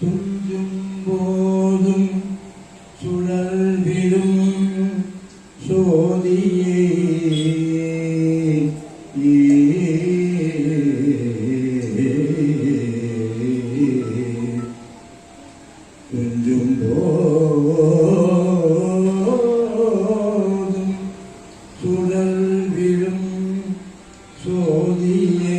துஞ்சும் போதும் சுழல்விடும் சோதியே துஞ்சும் போதும் சுழல்விடும் சோதியை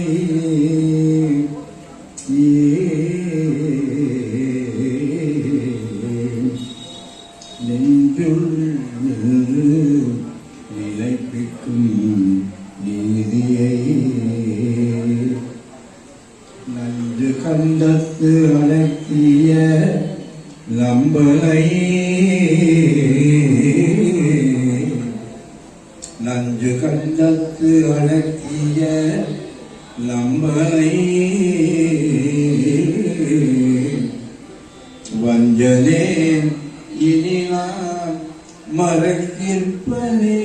நெஞ்சுள் நிலைப்பிக்கும் நீதியை நன்று கண்டத்து அடக்கிய நம்பலை நஞ்சு கண்டத்து அடக்கிய நம்பலை வஞ்சனே இனி நான் மறக்கிற்பனே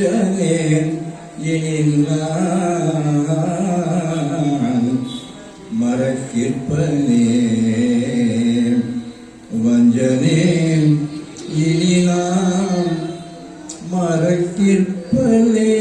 வஞ்சனேன் நான் மறக்கிற்பனே வஞ்சனேன் இனி நான் மறக்கிற்பனே